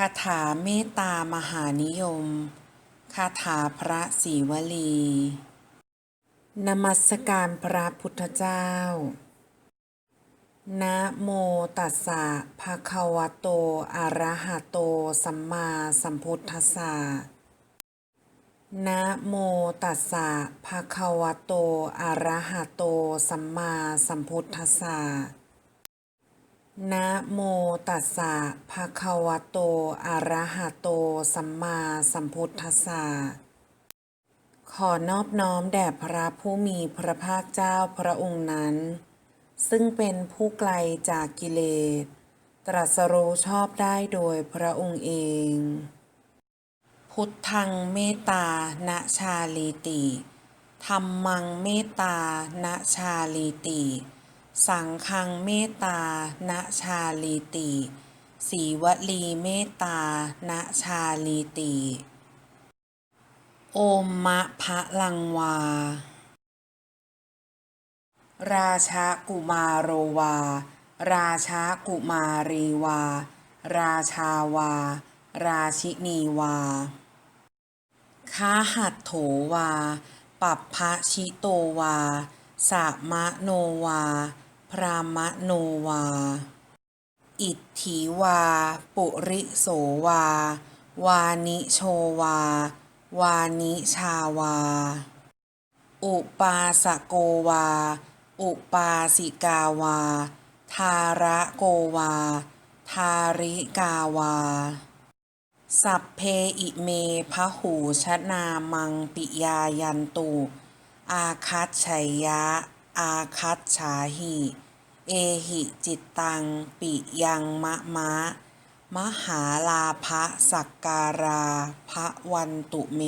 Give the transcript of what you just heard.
คาถาเมตตามหานิยม คาถาพระศรีวลี นมัสการพระพุทธเจ้า นะโมตัสสะภะคะวะโต อะระหะโต สัมมาสัมพุทธัสสะ นะโมตัสสะภะคะวะโต อะระหะโต สัมมาสัมพุทธัสสะ นะโมตัสสะภะคะวะโต อะระหะโต สัมมาสัมพุทธัสสะ ขอนอบน้อมแด่พระผู้มีพระภาคเจ้าพระองค์นั้น ซึ่งเป็นผู้ไกลจากกิเลส ตรัสรู้ชอบได้โดยพระองค์เอง พุทธังเมตตานะชาลีติธรรมังเมตตานะชาลีติ สังฆังเมตตานะชาลีติสีวลีเมตตานะชาลีติ โอมมะพะลังวา ราชากุมารโรวา ราชากุมารีวา ราชาวา ราชินีวาคาหัดโถวา ปัปพะชิโตวาสามะโนวา พรามโนวา อิทธิวา ปุริโสวา วานิโชวา วานิชาวา อุปาสโกวา อุปาสิกาวา ทาระโกวา ทาริกาวา สัพเพอิเมพะหูชนามังปิยายันตุ อาคัตชัยยะ อาคัตฉาหิ เอหิจิตตัง ปิยังมะมะ มหาลาภสักการาภะวันตุเม